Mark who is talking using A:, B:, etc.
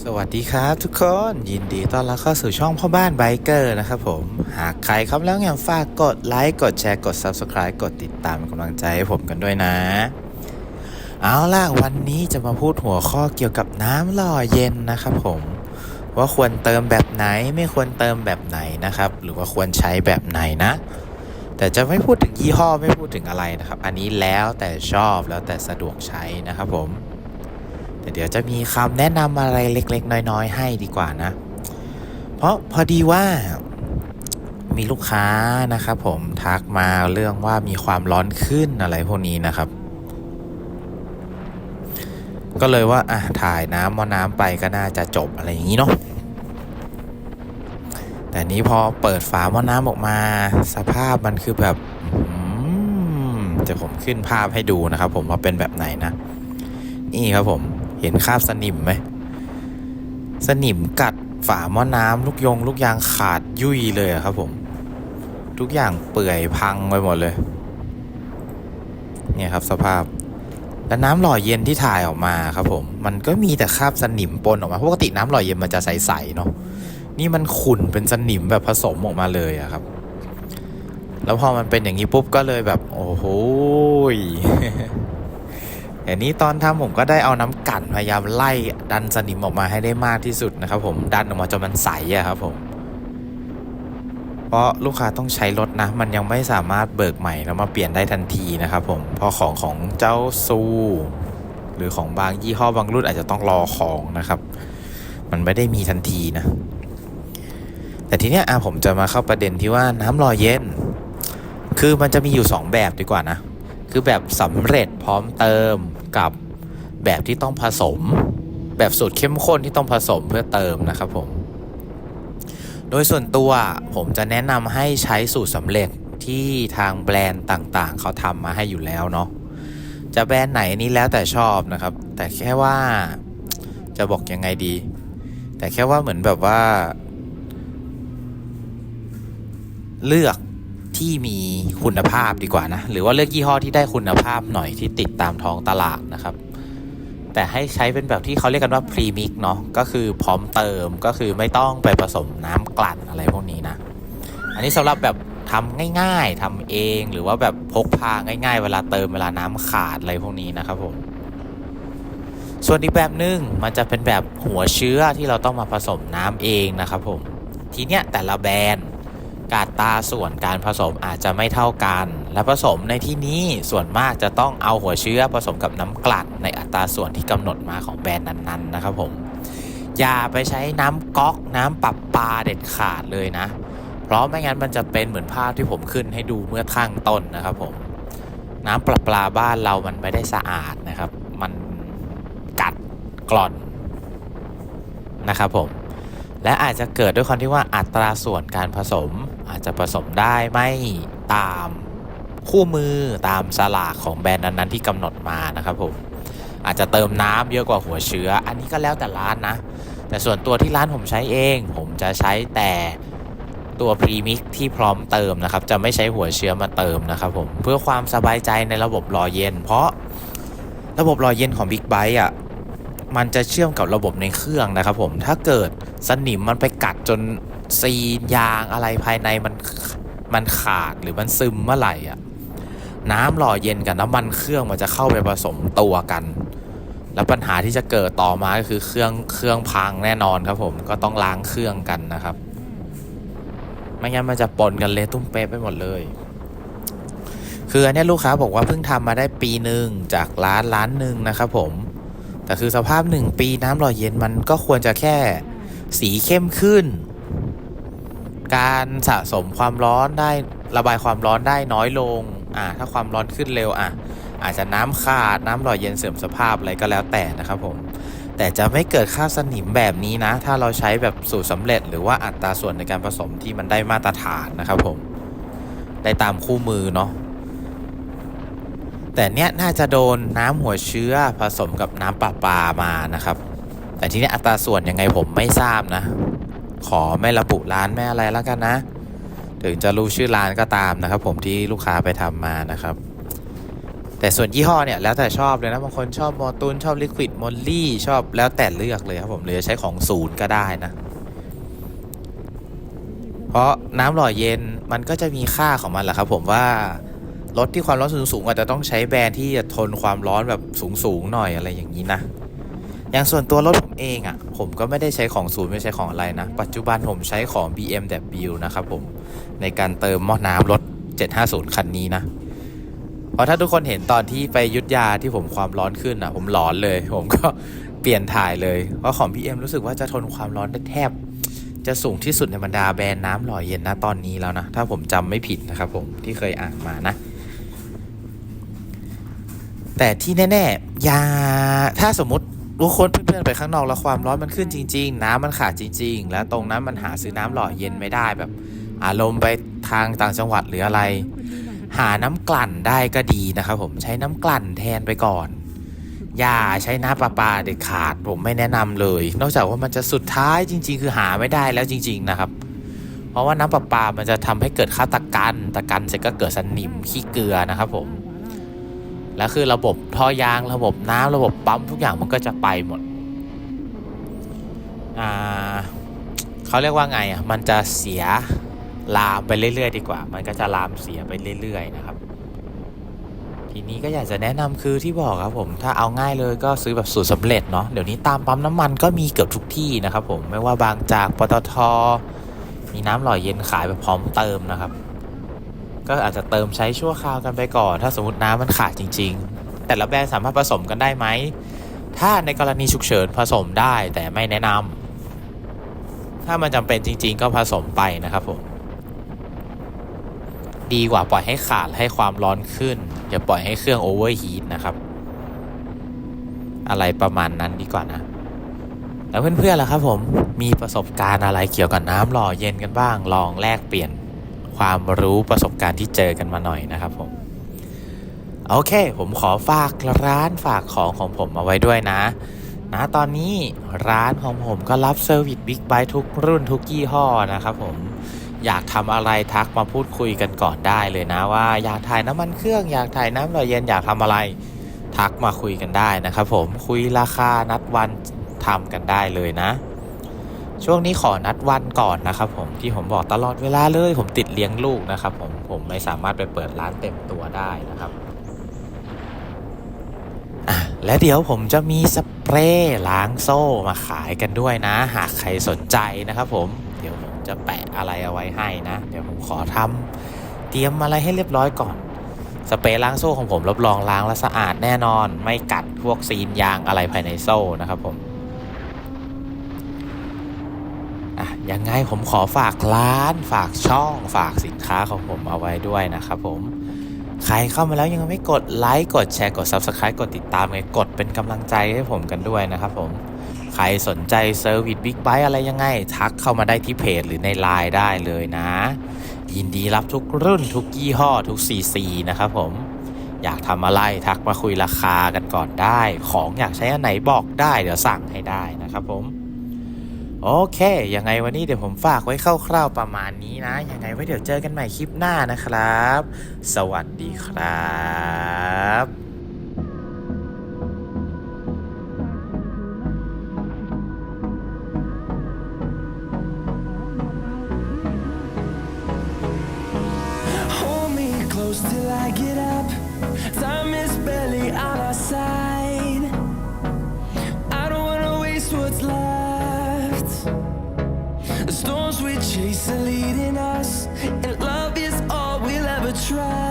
A: สวัสดีครับทุกคนยินดีต้อนรับเข้าสู่ช่องพ่อบ้านไบเกอร์นะครับผม หากใครครับแล้วยังฝากกดไลค์กดแชร์กด Subscribe กดติดตามเป็นกำลังใจให้ผมกันด้วยนะ เอาล่ะ วันนี้จะมาพูดหัวข้อเกี่ยวกับน้ำหล่อเย็นนะครับผม ว่าควรเติมแบบไหนไม่ควรเติมแบบไหนนะครับ หรือว่าควรใช้แบบไหนนะ แต่จะไม่พูดถึงยี่ห้อไม่พูดถึงอะไรนะครับ อันนี้แล้วแต่ชอบแล้วแต่สะดวกใช้นะครับผม แต่เดี๋ยวจะมีคำแนะนำอะไรเล็ก ๆ น้อย ๆ ให้ดีกว่านะ เพราะพอดีว่ามีลูกค้านะครับผมทักมาเรื่องว่ามีความร้อนขึ้นอะไรพวกนี้นะครับ ก็เลยว่าอะถ่ายน้ำมอน้ำไปก็น่าจะจบอะไรอย่างนี้เนาะแต่นี้พอเปิดฝาหม้อน้ำออกมา สภาพมันคือแบบจะผมขึ้นภาพให้ดูนะครับ ผมว่าเป็นแบบไหนนะ นี่ครับผม เห็นคราบสนิมไหม สนิมกัดฝาหม้อน้ำลูกยง ลูกยางขาดยุ่ยเลยครับผม ทุกอย่างเปื่อยพังไปหมดเลย เนี่ยครับสภาพ และน้ำหล่อเย็นที่ถ่ายออกมาครับผม มันก็มีแต่คราบสนิมปนออกมาปกติน้ำหล่อเย็นมันจะใสๆเนาะ นี่มันขุ่นเป็นสนิมแบบผสมออกมาเลยอะครับแล้วพอมันเป็นอย่างนี้ปุ๊บก็เลยแบบ โอ้โห ยอย่างนี้ตอนทำผมก็ได้เอาน้ำกลั่นพยายามไล่ดันสนิมออกมาให้ได้มากที่สุดนะครับผมดันออกมาจนมันใสอะครับผมเพราะลูกค้าต้องใช้รถนะ มันยังไม่สามารถเบิกใหม่แล้วมาเปลี่ยนได้ทันทีนะครับผมเพราะของของเจ้าซูหรือของบางยี่ห้อบางรุ่นอาจจะต้องรอของนะครับ มันไม่ได้มีทันทีนะ แต่ทีเนี้ยอะผมจะมาเข้าประเด็นที่ว่าน้ำรอเย็น คือมันจะมีอยู่สองแบบดีกว่านะ คือแบบสำเร็จพร้อมเติมกับแบบที่ต้องผสม แบบสูตรเข้มข้นที่ต้องผสมเพื่อเติมนะครับผม โดยส่วนตัวผมจะแนะนำให้ใช้สูตรสำเร็จที่ทางแบรนด์ต่างๆ เขาทำมาให้อยู่แล้วเนาะจะแบรนด์ไหนนี่แล้วแต่ชอบนะครับ แต่แค่ว่าจะบอกยังไงดี แต่แค่ว่าเหมือนแบบว่า เลือก ที่มีคุณภาพดีกว่านะ หรือว่าเลือกยี่ห้อที่ได้คุณภาพหน่อยที่ติดตามท้องตลาดนะครับ แต่ให้ใช้เป็นแบบที่เขาเรียกกันว่าพรีมิกเนาะก็คือพร้อมเติมก็คือไม่ต้องไปผสมน้ำกลั่นอะไรพวกนี้นะ อันนี้สำหรับแบบทำง่ายๆทำเองหรือว่าแบบพกพาง่าย ๆ เวลาเติมเวลาน้ำขาดอะไรพวกนี้นะครับผมส่วนอีกแบบหนึ่งมันจะเป็นแบบหัวเชื้อที่เราต้องมาผสมน้ำเองนะครับผมทีเนี้ยแต่ละแบรนด์ การตราส่วนการผสมอาจจะไม่เท่ากัน และผสมในที่นี้ส่วนมากจะต้องเอาหัวเชื้อผสมกับน้ำกลั่นในอัตราส่วนที่กำหนดมาของแบรนด์นั้นๆนะครับผมอย่าไปใช้น้ำก๊อกน้ำปรับปลาเด็ดขาดเลยนะ เพราะไม่งั้นมันจะเป็นเหมือนภาพที่ผมขึ้นให้ดูเมื่อข้างต้นนะครับผมน้ำปลาปลาบ้านเรามันไม่ได้สะอาดนะครับ มันกัดกร่อนนะครับผมและอาจจะเกิดด้วยความที่ว่าอัตราส่วนการผสม อาจจะผสมได้ไม่ตามคู่มือตามสลากของแบรนด์นั้นๆที่กำหนดมานะครับผมอาจจะเติมน้ำเยอะกว่าหัวเชื้อ อันนี้ก็แล้วแต่ร้านนะ แต่ส่วนตัวที่ร้านผมใช้เอง ผมจะใช้แต่ตัวพรีมิกที่พร้อมเติมนะครับ จะไม่ใช้หัวเชื้อมาเติมนะครับผมเพื่อความสบายใจในระบบรอเย็น เพราะระบบรอเย็นของ Big b i t e อะมันจะเชื่อมกับระบบในเครื่องนะครับผมถ้าเกิดสนิมมันไปกัดจน ซีนยางอะไรภายในมันมันขาดหรือมันซึมเมื่อไหร่อะน้ำหล่อเย็นกับน้ำมันเครื่องมันจะเข้าไปผสมตัวกัน แล้วปัญหาที่จะเกิดต่อมาก็คือเครื่องเครื่องพังแน่นอนครับผมก็ต้องล้างเครื่องกันนะครับ ไม่งั้นมันจะปนกันเละตุ้มเป๊ะไปหมดเลย คืออันนี้ลูกค้าบอกว่าเพิ่งทำมาได้ปีหนึ่งจากร้านร้านหนึ่งนะครับผมแต่คือสภาพหนึ่งปีน้ำหล่อเย็นมันก็ควรจะแค่สีเข้มขึ้น การสะสมความร้อนได้ระบายความร้อนได้น้อยลงอ่าถ้าความร้อนขึ้นเร็วอะอาจจะน้ำขาดน้ำหล่อเย็นเสื่อมสภาพอะไรก็แล้วแต่นะครับผมแต่จะไม่เกิดค่าสนิมแบบนี้นะ ถ้าเราใช้แบบสูตรสำเร็จ หรือว่าอัตราส่วนในการผสมที่มันได้มาตรฐานนะครับผมได้ตามคู่มือเนาะแต่เนี้ยน่าจะโดนน้ำหัวเชื้อผสมกับน้ำปลาปลามานะครับ แต่ทีนี้อัตราส่วนยังไงผมไม่ทราบนะ ขอไม่ระบุร้านไม่อะไรแล้วกันนะ ถึงจะรู้ชื่อร้านก็ตามนะครับ ผมที่ลูกค้าไปทำมานะครับ แต่ส่วนยี่ห้อเนี่ยแล้วแต่ชอบเลยนะบางคนชอบมอตูนชอบลิควิดมอลลี่ชอบแล้วแต่เลือกเลยครับผมหรือจะใช้ของศูนย์ก็ได้นะเพราะน้ำหล่อเย็นมันก็จะมีค่าของมันแหละครับ ผมว่ารถที่ความร้อนสูงๆอาจจะต้องใช้แบรนด์ที่จะทนความร้อนแบบสูงๆหน่อยอะไรอย่างนี้นะ อย่างส่วนตัวรถผมเองอะ่ะ ผมก็ไม่ได้ใช้ของศูนย์ไม่ใช้ของอะไรนะ ปัจจุบันผมใช้ของ BMW นะครับผม ในการเติมหม้อน้ำรถ 750 คันนี้นะเพราะถ้าทุกคนเห็นตอนที่ไปยุทธยาที่ผมความร้อนขึ้นอะ ผมหลอนเลย ผมก็เปลี่ยนถ่ายเลยเพราะของ BM รู้สึกว่าจะทนความร้อนได้แทบ จะสูงที่สุดในบรรดาแบรนด์น้ำหล่อเย็นนะตอนนี้แล้วนะ ถ้าผมจำไม่ผิดนะครับผมที่เคยอ่านมานะแต่ที่แน่ ๆ ยาถ้าสมมติ ทุกคนเพื่อนๆไปข้างนอกแล้วความร้อนมันขึ้นจริง ๆ น้ำมันขาดจริง ๆ แล้วตรงนั้นมันหาซื้อน้ำหล่อเย็นไม่ได้แบบ อารมณ์ไปทางต่างจังหวัดหรืออะไร หาน้ำกลั่นได้ก็ดีนะครับผมใช้น้ำกลั่นแทนไปก่อน อย่าใช้น้ำประปาเด็ดขาดผมไม่แนะนำเลย นอกจากว่ามันจะสุดท้ายจริง ๆ คือหาไม่ได้แล้วจริง ๆ นะครับ เพราะว่าน้ำประปามันจะทำให้เกิดค่าตะกันตะกันเสร็จก็เกิดสนิมขี้เกลือนะครับผม แล้วคือระบบท่อยางระบบน้ำระบบปั๊มทุกอย่างมันก็จะไปหมดอ่าเขาเรียกว่าไงอะมันจะเสียลามไปเรื่อยๆ ดีกว่า มันก็จะลามเสียไปเรื่อยๆนะครับ ทีนี้ก็อยากจะแนะนำคือที่บอกครับผมถ้าเอาง่ายเลยก็ซื้อแบบสูตรสำเร็จเนาะเดี๋ยวนี้ตามปั๊มน้ำมันก็มีเกือบทุกที่นะครับผมไม่ว่าบางจากปตทมีน้ำหล่อเย็นขายแบบพร้อมเติมนะครับ ก็อาจจะเติมใช้ชั่วคราวกันไปก่อน ถ้าสมมติน้ำมันขาดจริง ๆ แต่ละแบรนด์สามารถผสมกันได้ไหม ถ้าในกรณีฉุกเฉินผสมได้แต่ไม่แนะนำถ้ามันจำเป็นจริง ๆ ก็ผสมไปนะครับผมดีกว่าปล่อยให้ขาดให้ความร้อนขึ้นอย่าปล่อยให้เครื่องโอเวอร์ฮีทนะครับ อะไรประมาณนั้นดีกว่านะ แล้วเพื่อนๆล่ะครับผมมีประสบการณ์อะไรเกี่ยวกับน้ำหล่อเย็นกันบ้าง ลองแลกเปลี่ยน ความรู้ประสบการณ์ที่เจอกันมาหน่อยนะครับผมโอเค ผมขอฝากร้านฝากของของผมเอาไว้ด้วยนะนะตอนนี้ร้านของผมก็รับเซอร์วิสบิ๊กไบทุกรุ่นทุกยี่ห้อนะครับผมอยากทำอะไรทักมาพูดคุยกันก่อนได้เลยนะว่าอยากถ่ายน้ำมันเครื่องอยากถ่ายน้ำหล่อเย็นอยากทำอะไรทักมาคุยกันได้นะครับผมคุยราคานัดวันทำกันได้เลยนะ ช่วงนี้ขอนัดวันก่อนนะครับผมที่ผมบอกตลอดเวลาเลย ผมติดเลี้ยงลูกนะครับผมผมไม่สามารถไปเปิดร้านเต็มตัวได้นะครับอะและเดี๋ยวผมจะมีสเปรย์ล้างโซ่มาขายกันด้วยนะ หากใครสนใจนะครับผมเดี๋ยวผมจะแปะอะไรเอาไว้ให้นะ เดี๋ยวผมขอทำเตรียมอะไรให้เรียบร้อยก่อนสเปรย์ล้างโซ่ของผมรับรองล้างและสะอาดแน่นอน ไม่กัดพวกซีนยางอะไรภายในโซ่นะครับผม อะยังไงผมขอฝากร้าน ฝากช่องฝากสินค้าของผมเอาไว้ด้วยนะครับผมใครเข้ามาแล้วยังไม่กดไลค์กดแชร์กด Subscribe กดติดตามไงกดเป็นกำลังใจให้ผมกันด้วยนะครับผมใครสนใจเซอร์วิสบิ๊กไบค์อะไรยังไง ทักเข้ามาได้ที่เพจหรือในไลน์ได้เลยนะ ยินดีรับทุกรุ่นทุกยี่ห้อทุก CC นะครับผมอยากทำอะไรทักมาคุยราคากันก่อนได้ ของอยากใช้อันไหนบอกได้ เดี๋ยวสั่งให้ได้นะครับผม โอเค ยังไงวันนี้เดี๋ยวผมฝากไว้คร่าวๆประมาณนี้นะ ยังไงไว้เดี๋ยวเจอกันใหม่คลิปหน้านะครับ สวัสดีครับ
B: Hold me close till I get up. Time is barely on our side. try.